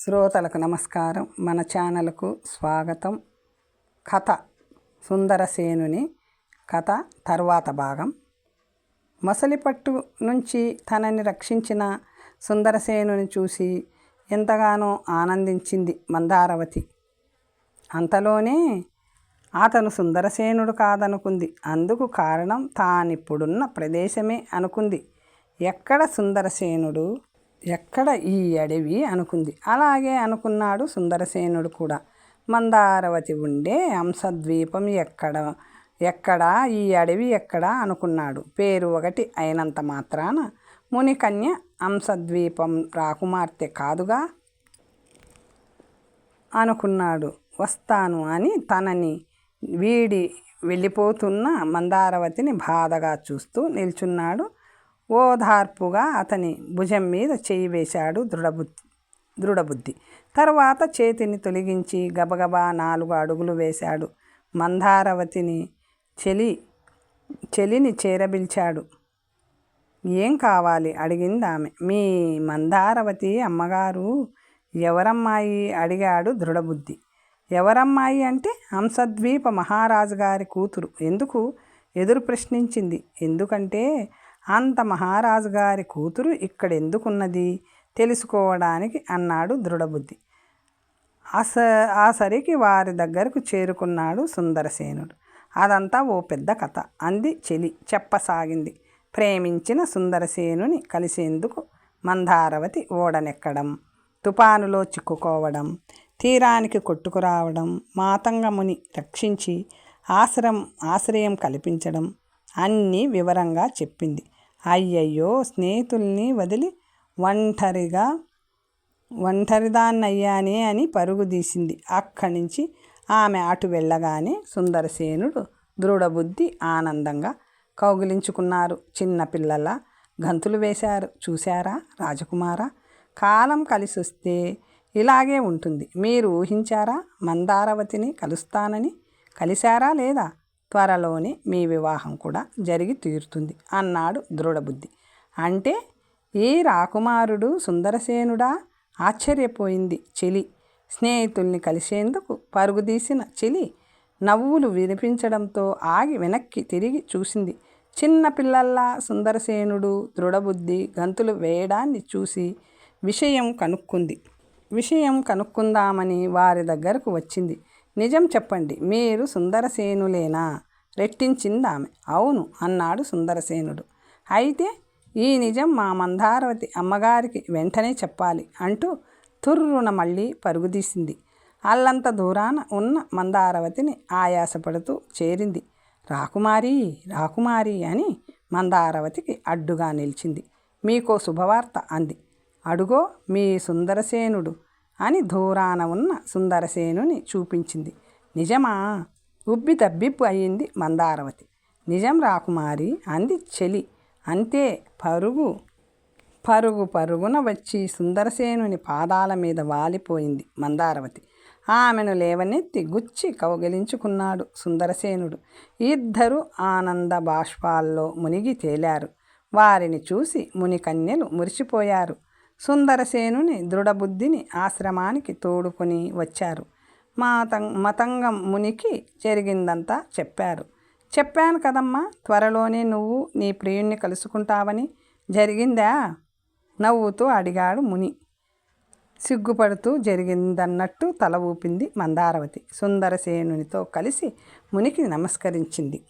శ్రోతలకు నమస్కారం. మన ఛానల్కు స్వాగతం. కథ సుందరసేనుని కథ తర్వాత భాగం. మొసలిపట్టు నుంచి తనని రక్షించిన సుందరసేనుని చూసి ఎంతగానో ఆనందించింది మందారవతి. అంతలోనే అతను సుందరసేనుడు కాదనుకుంది. అందుకు కారణం తానిప్పుడున్న ప్రదేశమే అనుకుంది. ఎక్కడ సుందరసేనుడు ఎక్కడ ఈ అడవి అనుకుంది. అలాగే అనుకున్నాడు సుందరసేనుడు కూడా. మందారవతి ఉండే అంశద్వీపం ఎక్కడ ఎక్కడ ఈ అడవి ఎక్కడ అనుకున్నాడు. పేరు ఒకటి అయినంత మాత్రాన మునికన్య అంశద్వీపం రాకుమార్తె కాదుగా? అనుకున్నాడు. వస్తాను అని తనని వీడి వెళ్ళిపోతున్న మందారవతిని బాధగా చూస్తూ నిల్చున్నాడు. ఓదార్పుగా అతని భుజం మీద చేయి వేశాడు దృఢబుద్ధి దృఢబుద్ధి. తర్వాత చేతిని తొలగించి గబగబా నాలుగు అడుగులు వేశాడు. మందారవతిని చెలి చెలిని చేరబిల్చాడు. ఏం కావాలి? అడిగింది ఆమె. మీ మందారవతి అమ్మగారు ఎవరమ్మాయి? అడిగాడు దృఢబుద్ధి. ఎవరమ్మాయి అంటే హంసద్వీప మహారాజు గారి కూతురు. ఎందుకు? ఎదురు ప్రశ్నించింది. ఎందుకంటే అంత మహారాజు గారి కూతురు ఇక్కడ ఎందుకున్నది తెలుసుకోవడానికి అన్నాడు దృఢబుద్ధి. అస ఆ సరికి వారి దగ్గరకు చేరుకున్నాడు సుందరసేనుడు. అదంతా ఓ పెద్ద కథ అంది చెలి చెప్పసాగింది. ప్రేమించిన సుందరసేనుని కలిసేందుకు మందారవతి ఓడనెక్కడం తుపానులో చిక్కుకోవడం తీరానికి కొట్టుకురావడం మాతంగముని రక్షించి ఆశ్రం ఆశ్రయం కల్పించడం అన్నీ వివరంగా చెప్పింది. అయ్యయ్యో స్నేహితుల్ని వదిలి ఒంటరిగా ఒంటరిదాన్నయ్యానే అని పరుగుదీసింది అక్కడి నుంచి ఆమె అటు వెళ్ళగానే సుందరసేనుడు దృఢబుద్ధి ఆనందంగా కౌగిలించుకున్నారు. చిన్నపిల్లల గంతులు వేశారు. చూశారా రాజకుమార? కాలం కలిసి వస్తే ఇలాగే ఉంటుంది. మీరు ఊహించారా మందారవతిని కలుస్తానని? కలిశారా లేదా? త్వరలోనే మీ వివాహం కూడా జరిగి తీరుతుంది. అన్నాడు దృఢబుద్ధి. అంటే ఈ రాకుమారుడు సుందరసేనుడా? ఆశ్చర్యపోయింది చెలి. స్నేహితుల్ని కలిసేందుకు పరుగుదీసిన చెలి నవ్వులు వినిపించడంతో ఆగి వెనక్కి తిరిగి చూసింది. చిన్న పిల్లల్లా సుందరసేనుడు దృఢబుద్ధి గంతులు వేయడాన్ని చూసి విషయం కనుక్కుంది. విషయం కనుక్కుందామని వారి దగ్గరకు వచ్చింది. నిజం చెప్పండి మీరు సుందరసేనులేనా? రెట్టించింది ఆమె అవును అన్నాడు సుందరసేనుడు. అయితే ఈ నిజం మా మందారవతి అమ్మగారికి వెంటనే చెప్పాలి అంటూ తుర్రున మళ్ళీ పరుగుదీసింది. అల్లంత దూరాన ఉన్న మందారవతిని ఆయాసపడుతూ చేరింది. రాకుమారి రాకుమారి అని మందారవతికి అడ్డుగా నిలిచింది. మీకో శుభవార్త అంది. అడుగో మీ సుందరసేనుడు. అని దూరాన ఉన్న సుందరసేనుని చూపించింది. నిజమా? ఉబ్బి తబ్బిబ్బు అయింది మందారవతి. నిజం రాకుమారి అంది చెలి. అంతే పరుగు పరుగు పరుగున వచ్చి సుందరసేనుని పాదాల మీద వాలిపోయింది మందారవతి. ఆమెను లేవనెత్తి గుచ్చి కౌగిలించుకున్నాడు సుందరసేనుడు. ఇద్దరు ఆనంద బాష్పాల్లో మునిగి తేలారు. వారిని చూసి మునికన్యలు మురిసిపోయారు. సుందరసేనుని దృఢబుద్ధిని ఆశ్రమానికి తోడుకొని వచ్చారు. మాతం మతంగం మునికి జరిగిందంతా చెప్పారు. చెప్పాను కదమ్మా త్వరలోనే నువ్వు నీ ప్రియుణ్ణి కలుసుకుంటావని జరిగిందా? నవ్వుతూ అడిగాడు ముని. సిగ్గుపడుతూ జరిగిందన్నట్టు తల ఊపింది మందారవతి. సుందరసేనునితో కలిసి మునికి నమస్కరించింది.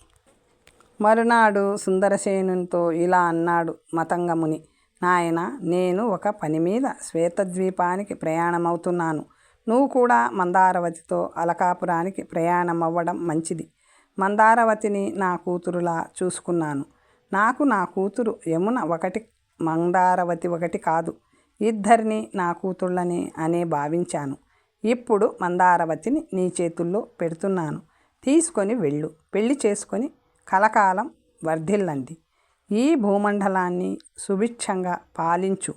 మరునాడు సుందరసేనునితో ఇలా అన్నాడు మతంగముని నాయన నేను ఒక పని మీద శ్వేతద్వీపానికి ప్రయాణమవుతున్నాను. నువ్వు కూడా మందారవతితో అలకాపురానికి ప్రయాణం అవ్వడం మంచిది. మందారవతిని నా కూతురులా చూసుకున్నాను. నాకు నా కూతురు యమున ఒకటి మందారవతి ఒకటి కాదు. ఇద్దరిని నా కూతుళ్ళని అనే భావించాను. ఇప్పుడు మందారవతిని నీ చేతుల్లో పెడుతున్నాను. తీసుకొని వెళ్ళు. పెళ్ళి చేసుకొని కలకాలం వర్ధిల్లండి. ఈ భూమండలాన్ని సుభిక్షంగా పాలించు.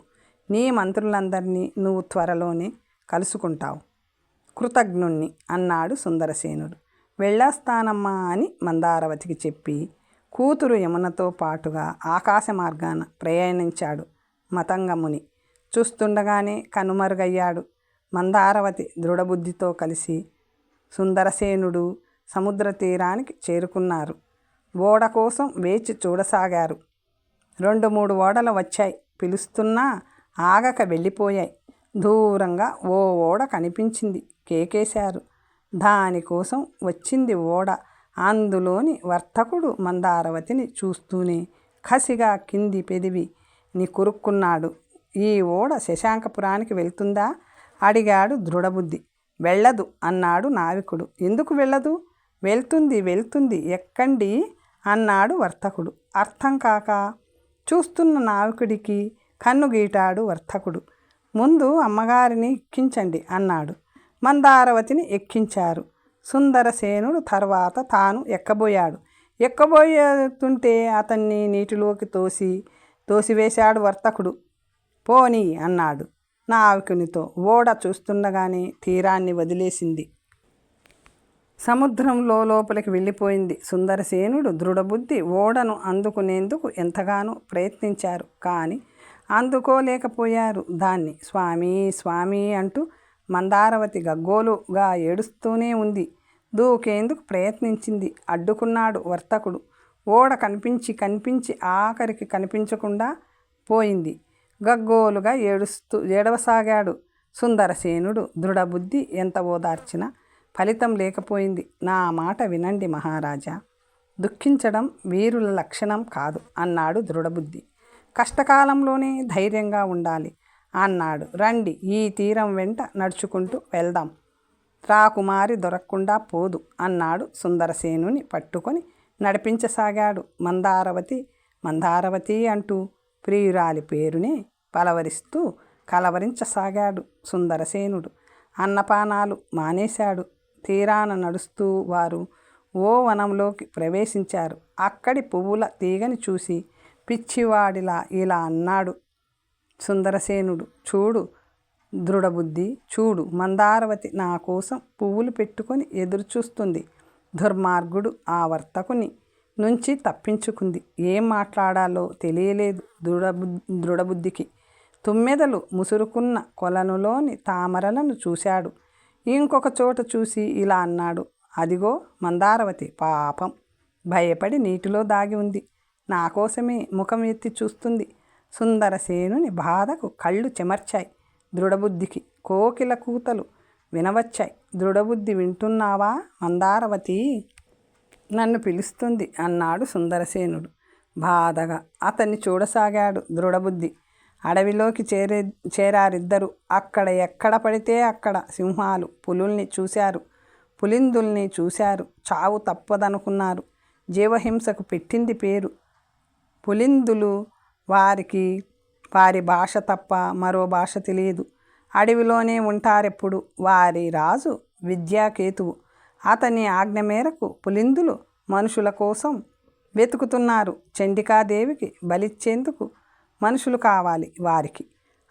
నీ మంత్రులందరినీ నువ్వు త్వరలోనే కలుసుకుంటావు. కృతజ్ఞుణ్ణి అన్నాడు సుందరసేనుడు. వెళ్ళొస్తానమ్మా అని మందారవతికి చెప్పి కూతురు యమునతో పాటుగా ఆకాశ మార్గాన ప్రయాణించాడు మతంగముని. చూస్తుండగానే కనుమరుగయ్యాడు. మందారవతి దృఢబుద్ధితో కలిసి సుందరసేనుడు సముద్ర తీరానికి చేరుకున్నారు. ఓడ కోసం వేచి చూడసాగారు. రెండు మూడు ఓడలు వచ్చాయి. పిలుస్తున్నా ఆగక వెళ్ళిపోయాయి. దూరంగా ఓ ఓడ కనిపించింది. కేకేశారు. దానికోసం వచ్చింది ఓడ. అందులోని వర్తకుడు మందారవతిని చూస్తూనే కసిగా కింది పెదివి ని ఈ ఓడ శశాంకపురానికి వెళ్తుందా? అడిగాడు దృఢబుద్ధి. వెళ్ళదు అన్నాడు నావికుడు. ఎందుకు వెళ్ళదు? వెళ్తుంది వెళ్తుంది. ఎక్కండి. అన్నాడు వర్తకుడు. అర్థం కాక చూస్తున్న నావికుడికి కన్ను గీటాడు వర్తకుడు. ముందు అమ్మగారిని ఎక్కించండి అన్నాడు. మందారవతిని ఎక్కించారు. సుందరసేనుడు తర్వాత తాను ఎక్కబోయాడు. ఎక్కబోయేతుంటే అతన్ని నీటిలోకి తోసి తోసివేశాడు వర్తకుడు. పోనీ అన్నాడు నావికునితో. ఓడ చూస్తుండగానే తీరాన్ని వదిలేసింది. సముద్రంలో లోపలికి వెళ్ళిపోయింది. సుందరసేనుడు దృఢబుద్ధి ఓడను అందుకునేందుకు ఎంతగానో ప్రయత్నించారు. కానీ అందుకోలేకపోయారు. దాన్ని స్వామి స్వామి అంటూ మందారవతి గగ్గోలుగా ఏడుస్తూనే ఉంది. దూకేందుకు ప్రయత్నించింది. అడ్డుకున్నాడు వర్తకుడు. ఓడ కనిపించి కనిపించి ఆఖరికి కనిపించకుండా పోయింది. గగ్గోలుగా ఏడుస్తూ ఏడవసాగాడు. సుందరసేనుడు దృఢబుద్ధి ఎంత ఓదార్చినా ఫలితం లేకపోయింది. నా మాట వినండి మహారాజా. దుఃఖించడం వీరుల లక్షణం కాదు అన్నాడు దృఢబుద్ధి. కష్టకాలంలోనే ధైర్యంగా ఉండాలి అన్నాడు. రండి ఈ తీరం వెంట నడుచుకుంటూ వెళ్దాం. రాకుమారి దొరకకుండా పోదు అన్నాడు సుందరసేనుని పట్టుకొని. నడిపించసాగాడు మందారవతి. మందారవతి అంటూ ప్రియురాలి పేరుని పలవరిస్తూ కలవరించసాగాడు సుందరసేనుడు. అన్నపానాలు మానేశాడు. తీరాన నడుస్తూ వారు ఓ వనంలోకి ప్రవేశించారు. అక్కడి పువ్వుల తీగని చూసి పిచ్చివాడిలా ఇలా అన్నాడు సుందరసేనుడు. చూడు దృఢబుద్ధి చూడు మందారవతి నా కోసం పువ్వులు పెట్టుకొని ఎదురుచూస్తుంది. దుర్మార్గుడు ఆ వర్తకుని నుంచి తప్పించుకుంది. ఏం మాట్లాడాలో తెలియలేదు దృఢబు దృఢబుద్ధికి. తుమ్మెదలు ముసురుకున్న కొలనులోని తామరలను చూశాడు. ఇంకొక చోట చూసి ఇలా అన్నాడు. అదిగో మందారవతి పాపం. భయపడి నీటిలో దాగి ఉంది. నా కోసమే ముఖం ఎత్తి చూస్తుంది. సుందరసేనుని బాధకు కళ్ళు చెమర్చాయి. దృఢబుద్ధికి కోకిల కూతలు వినవచ్చాయి. దృఢబుద్ధి వింటున్నావా మందారవతి? నన్ను పిలుస్తుంది అన్నాడు సుందరసేనుడు బాధగా అతన్ని చూడసాగాడు దృఢబుద్ధి. అడవిలోకి చేరే చేరారిద్దరు. అక్కడ ఎక్కడ పడితే అక్కడ సింహాలు పులుల్ని చూశారు. పులిందుల్ని చూశారు. చావు తప్పదనుకున్నారు. జీవహింసకు పెట్టింది పేరు. పులిందులు వారికి వారి భాష తప్ప మరో భాష తెలియదు. అడవిలోనే ఉంటారెప్పుడు వారి రాజు విద్యాకేతువు. అతని ఆజ్ఞ మేరకు పులిందులు మనుషుల కోసం వెతుకుతున్నారు. చండికాదేవికి బలిచ్చేందుకు మనుషులు కావాలి వారికి.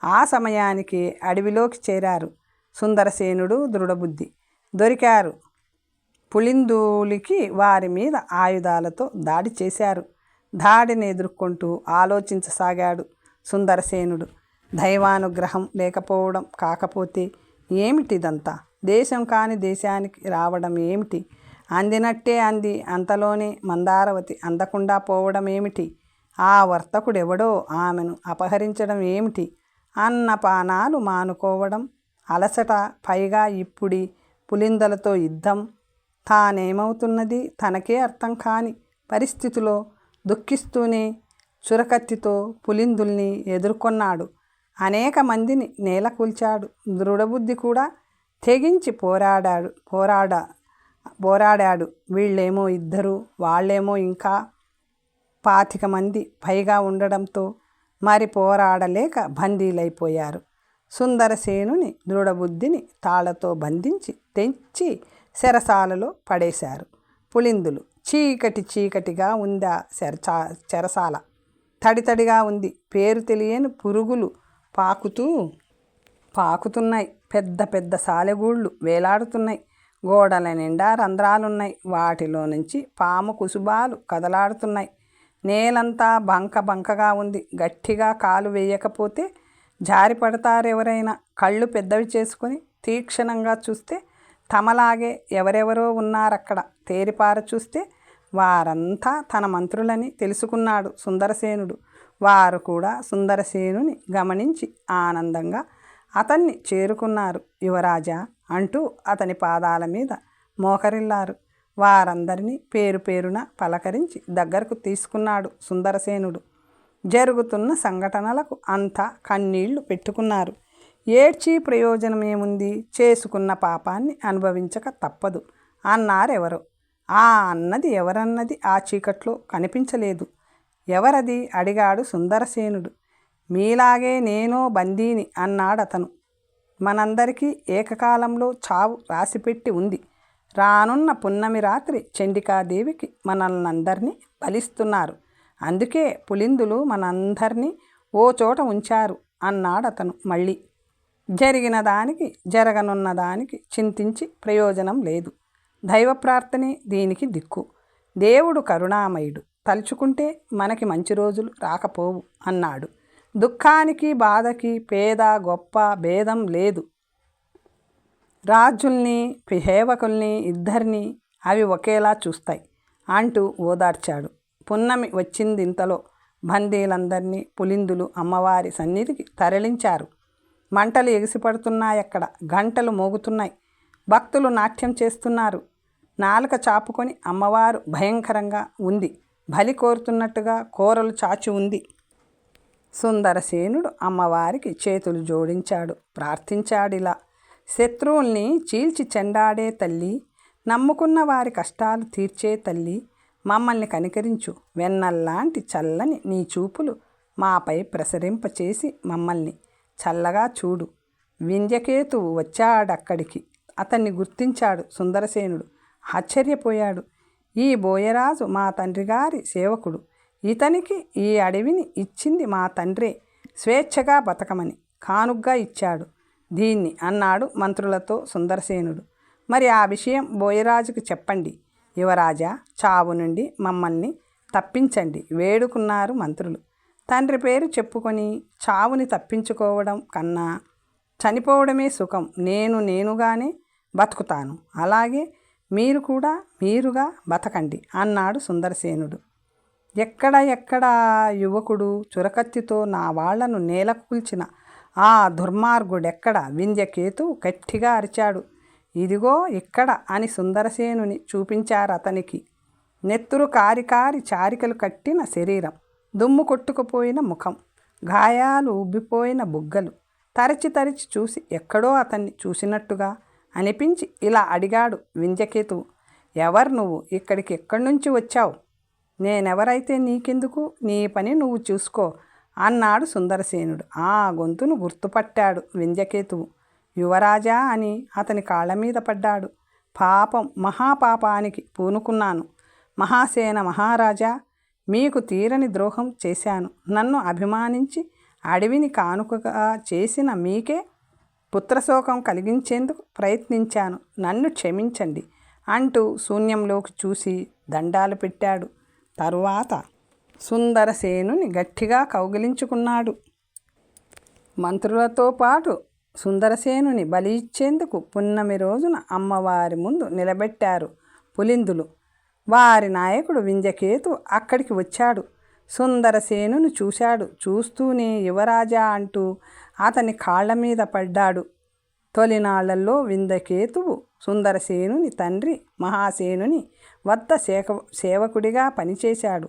ఆ సమయానికి అడవిలోకి చేరారు. సుందరసేనుడు దృఢబుద్ధి. దొరికారు. పులిందూలికి వారి మీద ఆయుధాలతో దాడి చేశారు. దాడిని ఎదుర్కొంటూ ఆలోచించసాగాడు సుందరసేనుడు. దైవానుగ్రహం లేకపోవడం కాకపోతే ఏమిటిదంతా? దేశం కాని దేశానికి రావడం ఏమిటి? అందినట్టే అంది. అంతలోనే మందారవతి అందకుండా పోవడం ఏమిటి ఆ వర్తకుడెవడో ఆమెను అపహరించడం ఏమిటి? అన్నపానాలు మానుకోవడం అలసట పైగా ఇప్పుడి పులిందలతో యుద్ధం. తానేమవుతున్నది? తనకే అర్థం కాని పరిస్థితిలో దుఃఖిస్తూనే చురకత్తితో పులిందుల్ని ఎదుర్కొన్నాడు. అనేక మందిని నేలకూల్చాడు. దృఢబుద్ధి కూడా తెగించి పోరాడాడు పోరాడా పోరాడాడు. వీళ్ళేమో ఇద్దరు వాళ్ళేమో ఇంకా పాతిక మంది పైగా ఉండడంతో మరి పోరాడలేక బందీలైపోయారు. సుందరసేనుని దృఢబుద్ధిని తాళతో బంధించి తెంచి చెరసాలలో పడేశారు. పులిందులు చీకటి చీకటిగా ఉందా చెరచా చెరసాల తడితడిగా ఉంది. పేరు తెలియని పురుగులు పాకుతూ పాకుతున్నాయి. పెద్ద పెద్ద సాలెగూళ్ళు వేలాడుతున్నాయి. గోడల నిండా రంధ్రాలున్నాయి. వాటిలో నుంచి పాము కుసుబాలు కదలాడుతున్నాయి. నేలంతా బంక బంకగా ఉంది. గట్టిగా కాలు వేయకపోతే జారి పడతారెవరైనా కళ్ళు పెద్దవి చేసుకొని తీక్షణంగా చూస్తే తమలాగే ఎవరెవరో ఉన్నారక్కడ. తేరిపార చూస్తే వారంతా తన మంత్రులని తెలుసుకున్నాడు సుందరసేనుడు. వారు కూడా సుందరసేనుని గమనించి ఆనందంగా అతన్ని చేరుకున్నారు. యువరాజా అంటూ అతని పాదాల మీద మోకరిల్లారు. వారందరినీ పేరు పేరున పలకరించి దగ్గరకు తీసుకున్నాడు సుందరసేనుడు. జరుగుతున్న సంఘటనలకు అంతా కన్నీళ్ళు పెట్టుకున్నారు. ఏడ్చి ప్రయోజనమేముంది? చేసుకున్న పాపాన్ని అనుభవించక తప్పదు. అన్నారెవరు? ఆ అన్నది ఎవరన్నది ఆ చీకట్లో కనిపించలేదు. ఎవరది? అడిగాడు సుందరసేనుడు. మీలాగే నేనో బందీని అన్నాడతను. మనందరికీ ఏకకాలంలో చావు రాసిపెట్టి ఉంది. రానున్న పున్నమి రాత్రి చండికాదేవికి మనల్నందరినీ బలిస్తున్నారు. అందుకే పులిందులు మనందరినీ ఓ చోట ఉంచారు అన్నాడతను మళ్ళీ. జరిగిన దానికి జరగనున్న దానికి చింతించి ప్రయోజనం లేదు. దైవ ప్రార్థనే దీనికి దిక్కు. దేవుడు కరుణామయుడు. తలుచుకుంటే మనకి మంచి రోజులు రాకపోవు అన్నాడు. దుఃఖానికి బాధకి పేద గొప్ప భేదం లేదు. రాజుల్ని సేవకుల్ని ఇద్దరిని అవి ఒకేలా చూస్తాయి అంటూ ఓదార్చాడు. పున్నమి వచ్చింది ఇంతలో బందీలందరినీ పులిందులు అమ్మవారి సన్నిధికి తరలించారు. మంటలు ఎగిసిపడుతున్నాయక్కడ గంటలు మోగుతున్నాయి. భక్తులు నాట్యం చేస్తున్నారు. నాలుక చాపుకొని అమ్మవారు భయంకరంగా ఉంది. బలి కోరుతున్నట్టుగా కూరలు చాచి ఉంది. సుందరసేనుడు అమ్మవారికి చేతులు జోడించాడు ప్రార్థించాడిలా. శత్రువుల్ని చీల్చి చెండాడే తల్లి నమ్ముకున్న వారి కష్టాలు తీర్చే తల్లి మమ్మల్ని కనికరించు. వెన్నల్లాంటి చల్లని నీ చూపులు మాపై ప్రసరింపచేసి మమ్మల్ని చల్లగా చూడు. వింధ్యకేతువు వచ్చాడక్కడికి. అతన్ని గుర్తించాడు సుందరసేనుడు. ఆశ్చర్యపోయాడు. ఈ బోయరాజు మా తండ్రి గారి సేవకుడు. ఇతనికి ఈ అడవిని ఇచ్చింది మా తండ్రే. స్వేచ్ఛగా బతకమని కానుగ్గా ఇచ్చాడు. దీన్ని అన్నాడు మంత్రులతో సుందరసేనుడు. మరి ఆ విషయం బోయరాజుకు చెప్పండి. యువరాజా చావు నుండి మమ్మల్ని తప్పించండి వేడుకున్నారు మంత్రులు. తండ్రి పేరు చెప్పుకొని చావుని తప్పించుకోవడం కన్నా చనిపోవడమే సుఖం. నేను నేనుగానే బతుకుతాను. అలాగే మీరు కూడా మీరుగా బతకండి అన్నాడు సుందరసేనుడు. ఎక్కడ ఎక్కడ యువకుడు చురకత్తితో నా వాళ్ళను నేల కూల్చిన ఆ దుర్మార్గుడెక్కడ? వింధ్యకేతు గట్టిగా అరిచాడు. ఇదిగో ఇక్కడ అని సుందరసేనుని చూపించారు అతనికి నెత్తురు కారి కారి చారికలు కట్టిన శరీరం. దుమ్ము కొట్టుకుపోయిన ముఖం. గాయాలు ఉబ్బిపోయిన బుగ్గలు. తరచి తరచి చూసి ఎక్కడో అతన్ని చూసినట్టుగా అనిపించి ఇలా అడిగాడు వింధ్యకేతువు ఎవరు నువ్వు? ఇక్కడికి ఎక్కడి నుంచి వచ్చావు? నేనెవరైతే నీకెందుకు? నీ పని నువ్వు చూసుకో. అన్నాడు సుందరసేనుడు. ఆ గొంతును గుర్తుపట్టాడు వింధ్యకేతువు. యువరాజా అని అతని కాళ్ళ మీద పడ్డాడు. పాపం మహాపాపానికి పూనుకున్నాను. మహాసేన మహారాజా మీకు తీరని ద్రోహం చేశాను. నన్ను అభిమానించి అడవిని కానుకగా చేసిన మీకే పుత్రశోకం కలిగించేందుకు ప్రయత్నించాను. నన్ను క్షమించండి అంటూ శూన్యంలోకి చూసి దండాలు పెట్టాడు. తరువాత సుందరసేనుని గట్టిగా కౌగిలించుకున్నాడు. మంత్రులతో పాటు సుందరసేనుని బలి ఇచ్చేందుకు పున్నమి రోజున అమ్మవారి ముందు నిలబెట్టారు పులిందులు. వారి నాయకుడు వింజకేతు అక్కడికి వచ్చాడు. సుందరసేనుని చూశాడు. చూస్తూనే యువరాజా అంటూ అతని కాళ్ళ మీద పడ్డాడు. తొలినాళ్ళలో విందకేతువు సుందరసేనుని తండ్రి మహాసేనుని వద్ద సేక సేవకుడిగా పనిచేశాడు.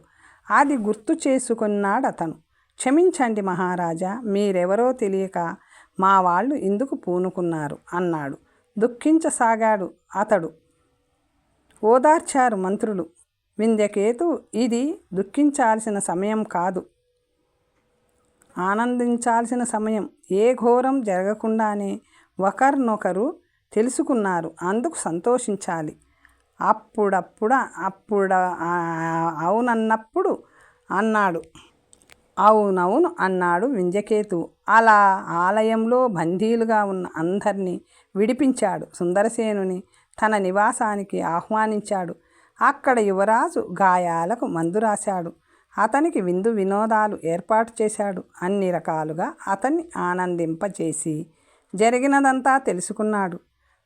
అది గుర్తు చేసుకున్నాడు అతను. క్షమించండి మహారాజా మీరెవరో తెలియక మా వాళ్ళు ఇందుకు పూనుకున్నారు అన్నాడు. దుఃఖించసాగాడు అతడు. ఓదార్చారు మంత్రులు. వింధ్యకేతు ఇది దుఃఖించాల్సిన సమయం కాదు. ఆనందించాల్సిన సమయం ఏ ఘోరం జరగకుండానే ఒకరినొకరు తెలుసుకున్నారు. అందుకు సంతోషించాలి. అప్పుడప్పుడు అప్పుడు అవునన్నప్పుడు అన్నాడు. అవునవును అన్నాడు వింజకేతు అలా ఆలయంలో బందీలుగా ఉన్న అందరినీ విడిపించాడు సుందరసేనుని. తన నివాసానికి ఆహ్వానించాడు. అక్కడ యువరాజు గాయాలకు మందు రాశాడు. అతనికి విందు వినోదాలు ఏర్పాటు చేశాడు. అన్ని రకాలుగా అతన్ని ఆనందింపచేసి జరిగినదంతా తెలుసుకున్నాడు.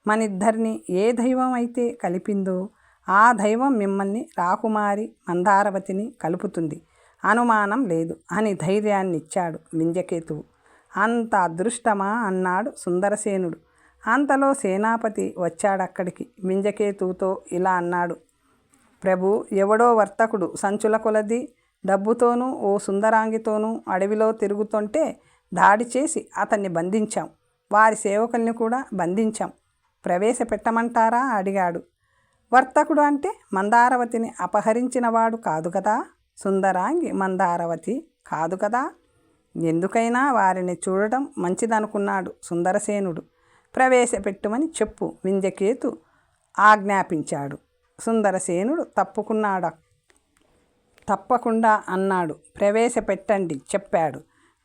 మనిద్దరిని ఏ దైవం అయితే కలిపిందో ఆ దైవం మిమ్మల్ని రాకుమారి మందారవతిని కలుపుతుంది. అనుమానం లేదు. అని ధైర్యాన్ని ఇచ్చాడు వింజకేతువు అంత అదృష్టమా అన్నాడు సుందరసేనుడు. అంతలో సేనాపతి వచ్చాడక్కడికి. వింజకేతువుతో ఇలా అన్నాడు. ప్రభు ఎవడో వర్తకుడు సంచుల కొలది డబ్బుతోనూ ఓ సుందరాంగితోనూ అడవిలో తిరుగుతుంటే దాడి చేసి అతన్ని బంధించాం. వారి సేవకుల్ని కూడా బంధించాం. ప్రవేశపెట్టమంటారా? అడిగాడు. వర్తకుడు అంటే మందారవతిని అపహరించినవాడు కాదు కదా? సుందరాంగి మందారవతి కాదు కదా? ఎందుకైనా వారిని చూడటం మంచిదనుకున్నాడు సుందరసేనుడు. ప్రవేశపెట్టుమని చెప్పు వింజకేతు ఆజ్ఞాపించాడు. సుందరసేనుడు తప్పుకున్నాడు? తప్పకుండా అన్నాడు. ప్రవేశపెట్టండి చెప్పాడు.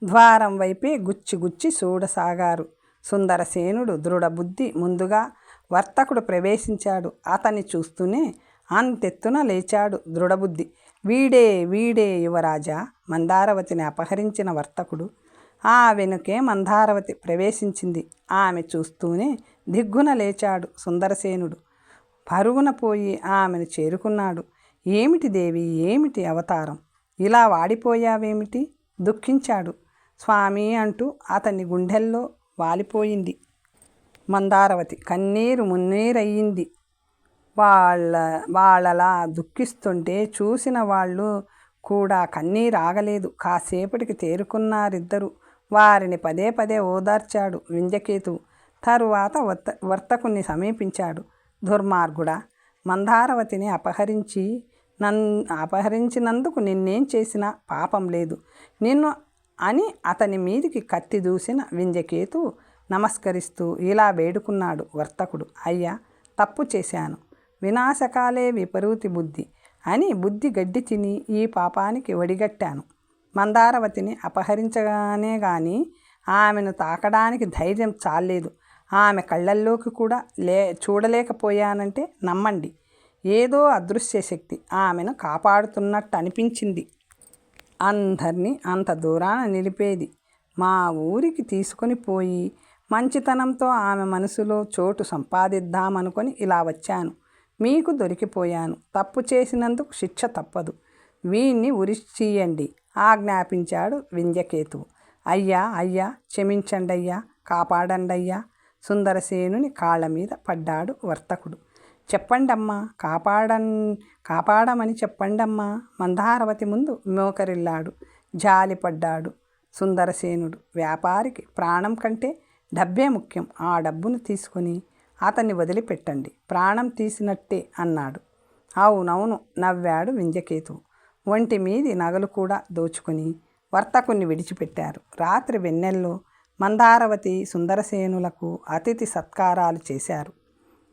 ద్వారం వైపే గుచ్చి గుచ్చి చూడసాగారు. సుందరసేనుడు దృఢబుద్ధి ముందుగా వర్తకుడు ప్రవేశించాడు. అతన్ని చూస్తూనే అంతెత్తున లేచాడు దృఢబుద్ధి. వీడే వీడే యువరాజా మందారవతిని అపహరించిన వర్తకుడు. ఆ వెనుకే మందారవతి ప్రవేశించింది. ఆమె చూస్తూనే దిగ్గున లేచాడు సుందరసేనుడు. పరుగున పోయి ఆమెను చేరుకున్నాడు. ఏమిటి దేవి ఏమిటి అవతారం? ఇలా వాడిపోయావేమిటి? దుఃఖించాడు. స్వామి అంటూ అతని గుండెల్లో వాలిపోయింది. మందారవతి కన్నీరు మున్నీరయ్యింది వాళ్ళ వాళ్ళలా దుఃఖిస్తుంటే చూసిన వాళ్ళు కూడా కన్నీరు ఆగలేదు. కాసేపటికి తేరుకున్నారిద్దరు. వారిని పదే పదే ఓదార్చాడు వింజకేతు తరువాత వర్త వర్తకుని సమీపించాడు. దుర్మార్గుడా మందారవతిని అపహరించి నన్ అపహరించినందుకు నిన్నేం చేసినా పాపం లేదు. నిన్ను అని అతని మీదికి కత్తి దూసిన వింజకేతు నమస్కరిస్తూ ఇలా వేడుకున్నాడు వర్తకుడు. అయ్యా తప్పు చేశాను. వినాశకాలే విపరీతి బుద్ధి అని బుద్ధి గడ్డి తిని ఈ పాపానికి వడిగట్టాను మందారవతిని అపహరించగానే గాని ఆమెను తాకడానికి ధైర్యం చాలేదు ఆమె కళ్ళల్లోకి కూడా లే చూడలేకపోయానంటే నమ్మండి. ఏదో అదృశ్య శక్తి ఆమెను కాపాడుతున్నట్టు అనిపించింది అందరినీ అంత దూరాన నిలిపేది. మా ఊరికి తీసుకొని పోయి మంచితనంతో ఆమె మనసులో చోటు సంపాదిద్దామనుకొని ఇలా వచ్చాను. మీకు దొరికిపోయాను. తప్పు చేసినందుకు శిక్ష తప్పదు. వీణ్ణి ఉరిచీయండి ఆజ్ఞాపించాడు వింధ్యకేతువు. అయ్యా అయ్యా క్షమించండయ్యా కాపాడండయ్యా. సుందరసేనుని కాళ్ళ మీద పడ్డాడు వర్తకుడు. చెప్పండమ్మా కాపాడన్ కాపాడమని చెప్పండమ్మా మందారవతి ముందు మోకరిల్లాడు జాలిపడ్డాడు సుందరసేనుడు. వ్యాపారికి ప్రాణం కంటే డబ్బే ముఖ్యం. ఆ డబ్బును తీసుకొని అతన్ని వదిలిపెట్టండి ప్రాణం తీసినట్టే అన్నాడు. అవునవును నవ్వాడు వింజకేతువు ఒంటి మీది నగలు కూడా దోచుకుని వర్తకుని విడిచిపెట్టారు. రాత్రి వెన్నెల్లో మందారవతి సుందరసేనులకు అతిథి సత్కారాలు చేశారు.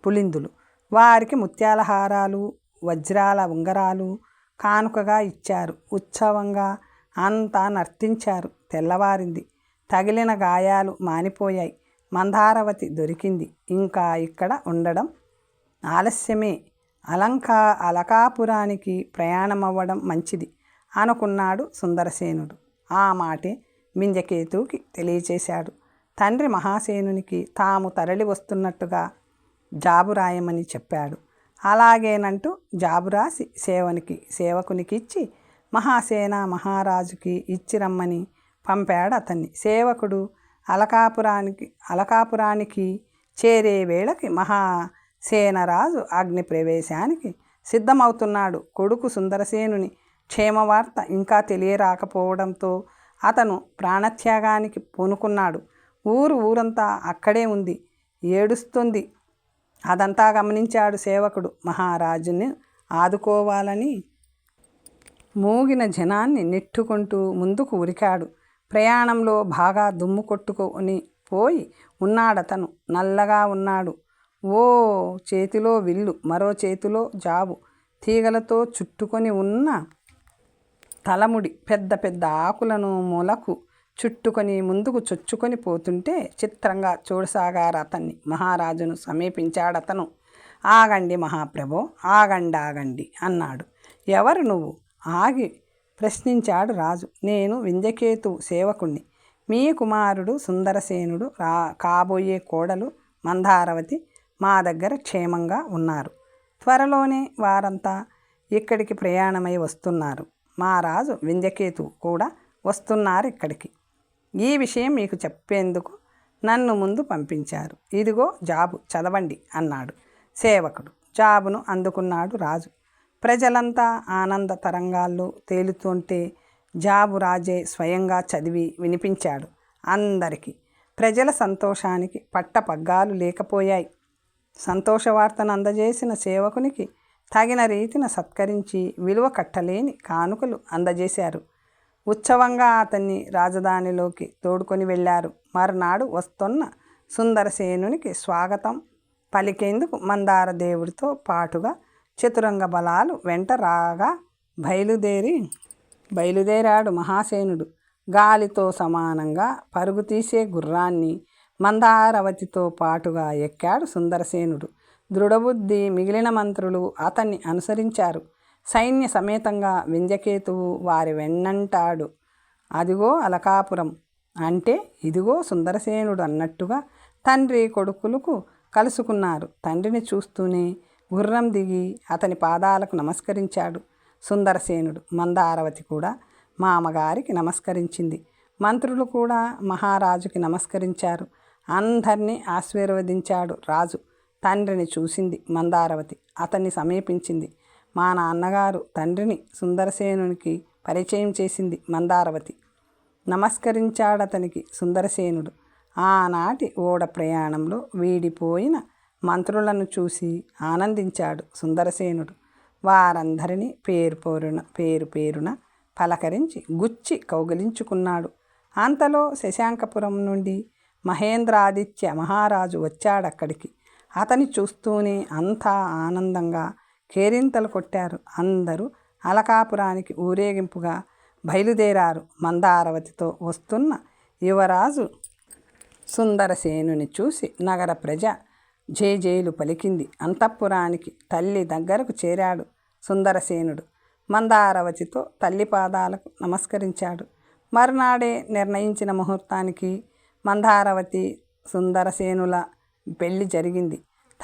పులిందులు వారికి ముత్యాల హారాలు వజ్రాల ఉంగరాలు కానుకగా ఇచ్చారు. ఉత్సవంగా అంతా నర్తించారు. తెల్లవారింది. తగిలిన గాయాలు మానిపోయాయి. మందారవతి దొరికింది. ఇంకా ఇక్కడ ఉండడం ఆలస్యమే. అలంకా అలకాపురానికి ప్రయాణమవ్వడం మంచిది అనుకున్నాడు సుందరసేనుడు. ఆ మాటే మింజకేతువుకి తెలియచేశాడు. తండ్రి మహాసేనునికి తాము తరలి వస్తున్నట్టుగా జాబు రాయమని చెప్పాడు. అలాగేనంటూ జాబు రాసి సేవనికి సేవకునికి ఇచ్చి మహాసేన మహారాజుకి ఇచ్చి రమ్మని పంపాడు అతన్ని. సేవకుడు అలకాపురానికి అలకాపురానికి చేరే వేళకి మహాసేనరాజు అగ్ని ప్రవేశానికి సిద్ధమవుతున్నాడు. కొడుకు సుందరసేనుని క్షేమవార్త ఇంకా తెలియరాకపోవడంతో అతను ప్రాణత్యాగానికి పూనుకున్నాడు. ఊరు ఊరంతా అక్కడే ఉంది. ఏడుస్తుంది. అదంతా గమనించాడు సేవకుడు మహారాజుని ఆదుకోవాలని. మూగిన జనాన్ని నెట్టుకుంటూ ముందుకు ఉరికాడు. ప్రయాణంలో బాగా దుమ్ము కొట్టుకొని పోయి ఉన్నాడతను. నల్లగా ఉన్నాడు. ఓ చేతిలో విల్లు మరో చేతిలో జాబు. తీగలతో చుట్టుకొని ఉన్న తలముడి పెద్ద పెద్ద ఆకులను మొలకు చుట్టుకొని ముందుకు చొచ్చుకొని పోతుంటే చిత్రంగా చూడసాగారు అతన్ని. మహారాజును సమీపించాడతను. ఆగండి మహాప్రభో ఆగండి ఆగండి అన్నాడు. ఎవరు నువ్వు? ఆగి ప్రశ్నించాడు రాజు. నేను వింధ్యకేతు సేవకుణ్ణి. మీ కుమారుడు సుందరసేనుడు రా కాబోయే కోడలు మందారవతి మా దగ్గర క్షేమంగా ఉన్నారు. త్వరలోనే వారంతా ఇక్కడికి ప్రయాణమై వస్తున్నారు. మా రాజు వింధ్యకేతు కూడా వస్తున్నారు ఇక్కడికి. ఈ విషయం మీకు చెప్పేందుకు నన్ను ముందు పంపించారు. ఇదిగో జాబు చదవండి అన్నాడు. సేవకుడు జాబును అందుకున్నాడు రాజు. ప్రజలంతా ఆనంద తరంగాల్లో తేలుతుంటే జాబు రాజే స్వయంగా చదివి వినిపించాడు అందరికీ. ప్రజల సంతోషానికి పట్టపగ్గాలు లేకపోయాయి. సంతోషవార్తను అందజేసిన సేవకునికి తగిన రీతిన సత్కరించి విలువ కట్టలేని కానుకలు అందజేశారు. ఉత్సవంగా అతన్ని రాజధానిలోకి తోడుకొని వెళ్ళారు. మరునాడు వస్తున్న సుందరసేనునికి స్వాగతం పలికేందుకు మందార దేవుడితో పాటుగా చతురంగ బలాలు వెంట రాగా బయలుదేరి బయలుదేరాడు మహాసేనుడు. గాలితో సమానంగా పరుగు తీసే గుర్రాన్ని మందారవతితో పాటుగా ఎక్కాడు సుందరసేనుడు దృఢబుద్ధి మిగిలిన మంత్రులు అతన్ని అనుసరించారు. సైన్య సమేతంగా వింధ్యకేతువు వారి వెన్నంటాడు. అదిగో అలకాపురం. అంటే ఇదిగో సుందరసేనుడు అన్నట్టుగా తండ్రి కొడుకులకు కలుసుకున్నారు. తండ్రిని చూస్తూనే గుర్రం దిగి అతని పాదాలకు నమస్కరించాడు సుందరసేనుడు. మందారవతి కూడా మామగారికి నమస్కరించింది. మంత్రులు కూడా మహారాజుకి నమస్కరించారు. అందరినీ ఆశీర్వదించాడు రాజు. తండ్రిని చూసింది మందారవతి. అతన్ని సమీపించింది. మా నాన్నగారు తండ్రిని సుందరసేనునికి పరిచయం చేసింది మందారవతి. నమస్కరించాడతనికి సుందరసేనుడు. ఆనాటి ఓడ ప్రయాణంలో వీడిపోయిన మంత్రులను చూసి ఆనందించాడు సుందరసేనుడు. వారందరినీ పేరు పేరున పేరు పేరున పలకరించి గుచ్చి కౌగిలించుకున్నాడు. అంతలో శశాంకపురం నుండి మహేంద్రాదిత్య మహారాజు వచ్చాడక్కడికి. అతని చూస్తూనే అంతా ఆనందంగా కేరింతలు కొట్టారు. అందరూ అలకాపురానికి ఊరేగింపుగా బయలుదేరారు మందారవతితో వస్తున్న యువరాజు. సుందరసేనుని చూసి నగర ప్రజ జేజేలు పలికింది. అంతఃపురానికి తల్లి దగ్గరకు చేరాడు సుందరసేనుడు మందారవతితో తల్లి పాదాలకు నమస్కరించాడు. మరునాడే నిర్ణయించిన ముహూర్తానికి మందారవతి సుందరసేనుల పెళ్ళి జరిగింది.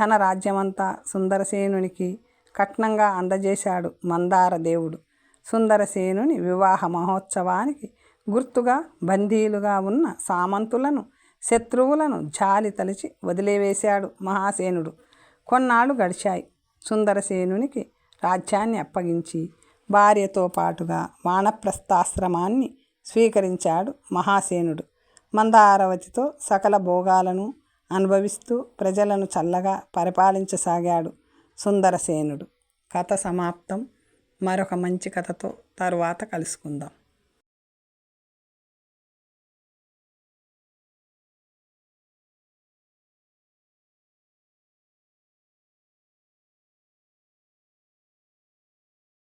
తన రాజ్యమంతా సుందరసేనునికి కట్నంగా అందజేశాడు మందార దేవుడు. సుందరసేనుని వివాహ మహోత్సవానికి గుర్తుగా బందీలుగా ఉన్న సామంతులను శత్రువులను జాలి తలిచి వదిలివేశాడు మహాసేనుడు. కొన్నాళ్ళు గడిచాయి. సుందరసేనునికి రాజ్యాన్ని అప్పగించి భార్యతో పాటుగా వానప్రస్థాశ్రమాన్ని స్వీకరించాడు మహాసేనుడు. మందారవతితో సకల భోగాలను అనుభవిస్తూ ప్రజలను చల్లగా పరిపాలించసాగాడు. సుందరసేనుడు. కథ సమాప్తం. మరొక మంచి కథతో తరువాత కలుసుకుందాం.